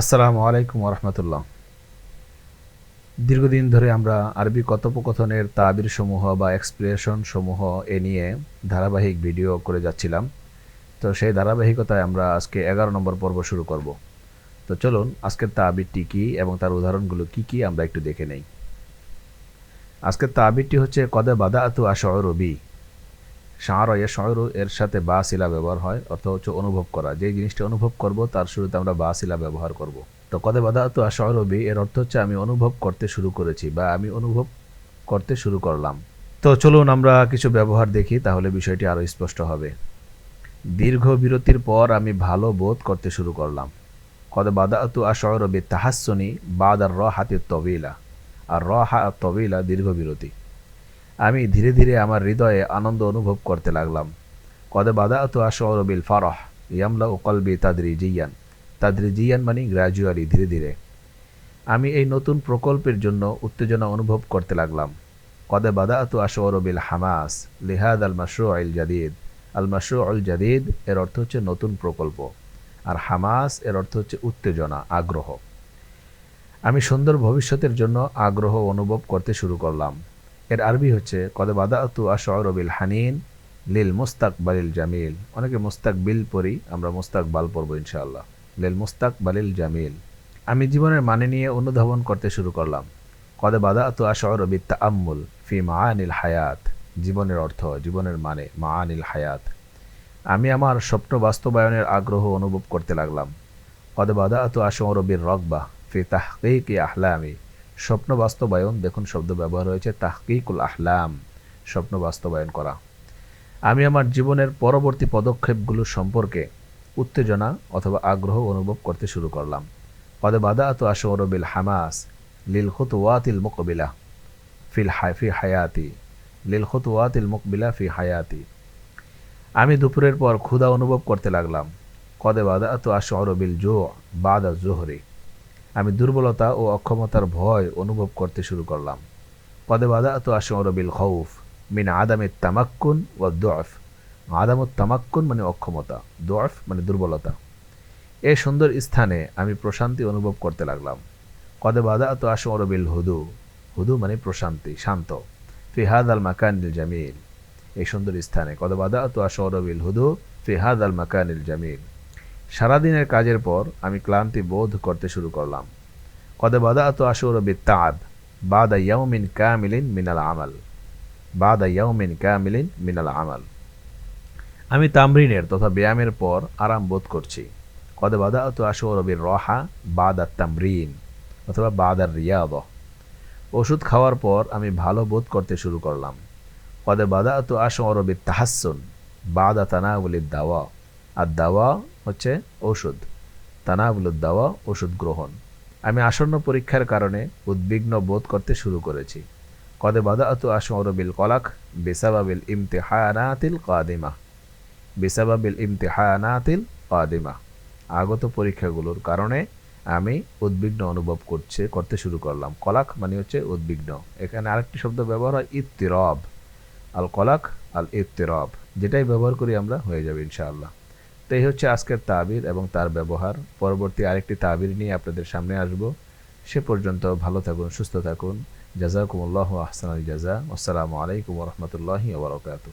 আসসালামু আলাইকুম রহমতুল্লাহ দীর্ঘদিন ধরে আমরা আরবি কথোপকথনের তাবির সমূহ বা এক্সপ্রেশন সমূহ এ নিয়ে ধারাবাহিক ভিডিও করে যাচ্ছিলাম। তো সেই ধারাবাহিকতায় আমরা আজকে এগারো নম্বর পর্ব শুরু করব। তো চলুন, আজকের তাবিরটি কী এবং তার উদাহরণগুলো কি কি আমরা একটু দেখে নেই। আজকের তাবিরটি হচ্ছে, কদে বাদা আতু আশরবি শাঁর এ শয়রু এর সাথে বা শিলা ব্যবহার হয়, অর্থ হচ্ছে অনুভব করা। যে জিনিসটি অনুভব করব, তার শুরুতে আমরা বা শিলা ব্যবহার করব। তো কদে বাদা তো আশরবি এর অর্থ হচ্ছে আমি অনুভব করতে শুরু করেছি বা আমি অনুভব করতে শুরু করলাম। তো চলুন আমরা কিছু ব্যবহার দেখি, তাহলে বিষয়টি আরও স্পষ্ট হবে। দীর্ঘ বিরতির পর আমি ভালো বোধ করতে শুরু করলাম। কদে বাদা তু আশরবি তাহাসনি বাদ আর র হাতের তবিলা। আর র হা তবিলা দীর্ঘ বিরতি। আমি ধীরে ধীরে আমার হৃদয়ে আনন্দ অনুভব করতে লাগলাম। কদে বাদা তো আশরবিল ফারহ ইয়ামলা ও কলবি তাদরি জিয়ান তাদরি জিয়ান মানে গ্র্যাজুয়ালি, ধীরে ধীরে। আমি এই নতুন প্রকল্পের জন্য উত্তেজনা অনুভব করতে লাগলাম। কদে বাদা তো আশরবিল হামাস, লিহাদ আল মাসরু আল জাদিদ। আল মাসরু আল জাদিদ এর অর্থ হচ্ছে নতুন প্রকল্প। আর হামাস এর অর্থ হচ্ছে উত্তেজনা, আগ্রহ। আমি সুন্দর ভবিষ্যতের জন্য আগ্রহ অনুভব করতে শুরু করলাম। এর আরবি হচ্ছে, কদে বাদাতু আশরবিল হানিন লিল মুস্তাক বালিল জামিল। অনেকে মুস্তাক বিল পড়ি, আমরা মুস্তাক বাল পড়ব ইনশাআল্লাহ। লিল মুস্তাক বালিল জামিল। আমি জীবনের মানে নিয়ে অনুধাবন করতে শুরু করলাম। কদে বাদাতু আশরবি তাআম্মুল ফি মাআনিল হায়াত। জীবনের অর্থ, জীবনের মানে মাআনিল হায়াত। আমি আমার স্বপ্ন বাস্তবায়নের আগ্রহ অনুভব করতে লাগলাম। কদে বাদাতু আশরবির রকবা ফি তাহকিক আহলামি। স্বপ্ন বাস্তবায়ন, দেখুন শব্দ ব্যবহার হয়েছে, তাহকিকুল আহলাম, স্বপ্ন বাস্তবায়ন করা। আমি আমার জীবনের পরবর্তী পদক্ষেপগুলো সম্পর্কে উত্তেজনা অথবা আগ্রহ অনুভব করতে শুরু করলাম। পদে বাদা তো আশরবিল হামাস লিল খুতওয়াতিল মুকবিলা ফিল হাই ফি হায়াতি, লিল খুতওয়াতিল মুকবিলা ফি হায়াতি। আমি দুপুরের পর ক্ষুধা অনুভব করতে লাগলাম। কদে বাদা তো আশরবিল জো বাদা জোহরি। আমি দুর্বলতা ও অক্ষমতার ভয় অনুভব করতে শুরু করলাম। পদে বাদা তো আশরবিল খৌফ, মিন আদামের তামাক্কুন ও দোয়ফ আদামত তামাক্কুন মানে অক্ষমতা দোয়ফ মানে দুর্বলতা। এ সুন্দর স্থানে আমি প্রশান্তি অনুভব করতে লাগলাম। কদে বাদা তো আশরবিল হুদু হুদু মানে প্রশান্তি, শান্ত। ফিহাদ আল মাকানিল জামিল। এই সুন্দর স্থানে কদে বাদা তো আশরবিল হুদু ফিহাদ আল মাকানিল জামিল। সারাদিনের কাজের পর আমি ক্লান্তি বোধ করতে শুরু করলাম। কদে বাদা তো আসর বিত্তাব বাদা ইয়াউমিন কামিলিন মিনাল আমাল, বাদা ইয়াউমিন কামিলিন মিনাল আমাল। আমি তামরিনের তথা ব্যায়ামের পর আরাম বোধ করছি। কদে বাদা তো আসর বির রহা বাদা তামরিন, অথবা বাদার রিয়াদ ওষুধ খাওয়ার পর আমি ভালো বোধ করতে শুরু করলাম। কদে বাদা তো আসর বির তাহাসুন বাদা তানাউলির দাওয়া। আর দাওয়া হচ্ছে ওষুধ তানাবুলুদ দাওয়া ওষুধ গ্রহণ। আমি আসন্ন পরীক্ষার কারণে উদ্বিগ্ন বোধ করতে শুরু করেছি। কদে বাদাতু আশরবিল কলাক, বেসাবাবিল ইমতেহানাতিল কাদিমা। বেসাবাবিল ইমতেহানাতিল কাদিমা। আগত পরীক্ষাগুলোর কারণে আমি উদ্বিগ্ন অনুভব করছে, করতে শুরু করলাম। কলাক মানে হচ্ছে উদ্বিগ্ন। এখানে আরেকটি শব্দ ব্যবহার হয়, ইত্তিরব। আল কলাক, আল ইত্তিরব। যেটাই ব্যবহার করি আমরা, হয়ে যাবে ইনশাআল্লাহ। তো এই হচ্ছে আজকের তাবির এবং তার ব্যবহার। পরবর্তী আরেকটি তাবির নিয়ে আপনাদের সামনে আসব। সে পর্যন্ত ভালো থাকুন, সুস্থ থাকুন। জাজাকুমুল্লাহ আহসান আল জাজা। আসসালামু আলাইকুম রহমতুল্লাহি ওবরাকাতু